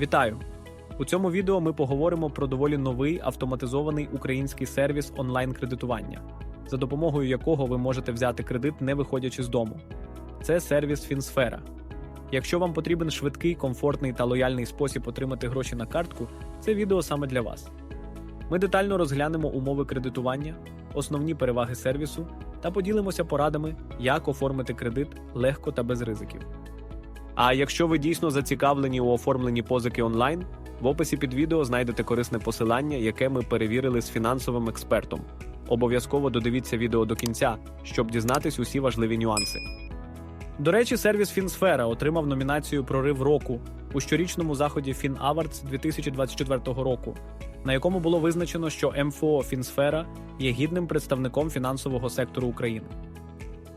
Вітаю! У цьому відео ми поговоримо про доволі новий автоматизований український сервіс онлайн-кредитування, за допомогою якого ви можете взяти кредит, не виходячи з дому. Це сервіс Фінсфера. Якщо вам потрібен швидкий, комфортний та лояльний спосіб отримати гроші на картку, це відео саме для вас. Ми детально розглянемо умови кредитування, основні переваги сервісу та поділимося порадами, як оформити кредит легко та без ризиків. А якщо ви дійсно зацікавлені у оформленні позики онлайн, в описі під відео знайдете корисне посилання, яке ми перевірили з фінансовим експертом. Обов'язково додивіться відео до кінця, щоб дізнатись усі важливі нюанси. До речі, сервіс Фінсфера отримав номінацію Прорив року у щорічному заході FinAwards 2024 року, на якому було визначено, що МФО Фінсфера є гідним представником фінансового сектору України.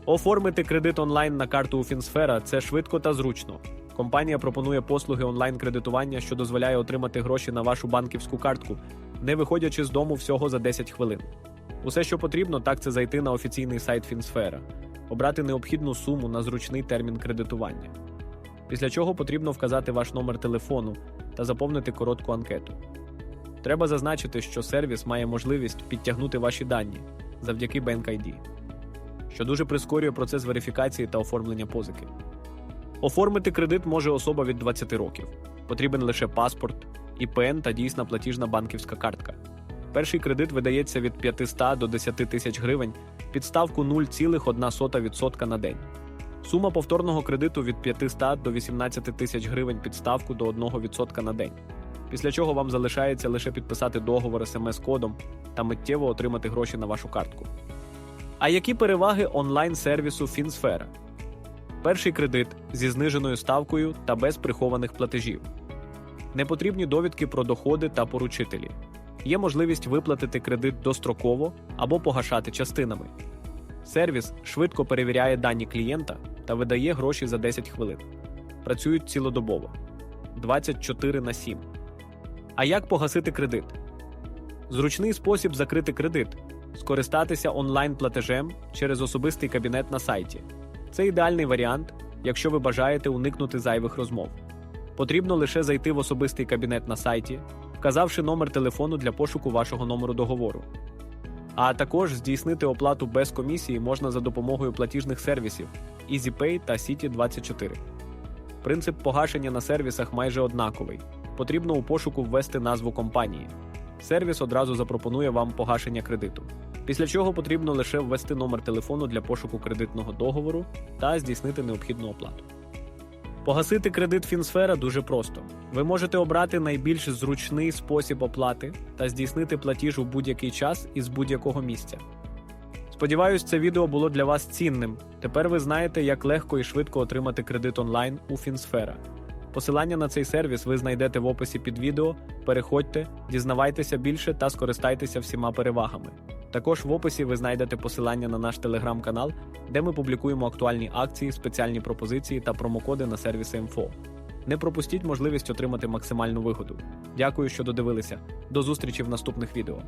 Оформити кредит онлайн на карту у Фінсфера це швидко та зручно. Компанія пропонує послуги онлайн-кредитування, що дозволяє отримати гроші на вашу банківську картку, не виходячи з дому всього за 10 хвилин. Усе, що потрібно, так це зайти на офіційний сайт Фінсфера, обрати необхідну суму на зручний термін кредитування. Після чого потрібно вказати ваш номер телефону та заповнити коротку анкету. Треба зазначити, що сервіс має можливість підтягнути ваші дані завдяки BankID, що дуже прискорює процес верифікації та оформлення позики. Оформити кредит може особа від 20 років. Потрібен лише паспорт, ІПН та дійсна платіжна банківська картка. Перший кредит видається від 500 до 10 тисяч гривень під ставку 0,1% на день. Сума повторного кредиту від 500 до 18 тисяч гривень під ставку до 1% на день. Після чого вам залишається лише підписати договор смс-кодом та миттєво отримати гроші на вашу картку. А які переваги онлайн-сервісу Фінсфера? Перший кредит зі зниженою ставкою та без прихованих платежів. Непотрібні довідки про доходи та поручителі. Є можливість виплатити кредит достроково або погашати частинами. Сервіс швидко перевіряє дані клієнта та видає гроші за 10 хвилин. Працюють цілодобово 24 на 7. А як погасити кредит? Зручний спосіб закрити кредит скористатися онлайн-платежем через особистий кабінет на сайті. Це ідеальний варіант, якщо ви бажаєте уникнути зайвих розмов. Потрібно лише зайти в особистий кабінет на сайті, вказавши номер телефону для пошуку вашого номеру договору. А також здійснити оплату без комісії можна за допомогою платіжних сервісів EasyPay та City24. Принцип погашення на сервісах майже однаковий. Потрібно у пошуку ввести назву компанії. Сервіс одразу запропонує вам погашення кредиту. Після чого потрібно лише ввести номер телефону для пошуку кредитного договору та здійснити необхідну оплату. Погасити кредит Фінсфера дуже просто. Ви можете обрати найбільш зручний спосіб оплати та здійснити платіж у будь-який час із будь-якого місця. Сподіваюсь, це відео було для вас цінним. Тепер ви знаєте, як легко і швидко отримати кредит онлайн у Фінсфера. Посилання на цей сервіс ви знайдете в описі під відео. Переходьте, дізнавайтеся більше та скористайтеся всіма перевагами. Також в описі ви знайдете посилання на наш телеграм-канал, де ми публікуємо актуальні акції, спеціальні пропозиції та промокоди на сервіси МФО. Не пропустіть можливість отримати максимальну вигоду. Дякую, що додивилися. До зустрічі в наступних відео.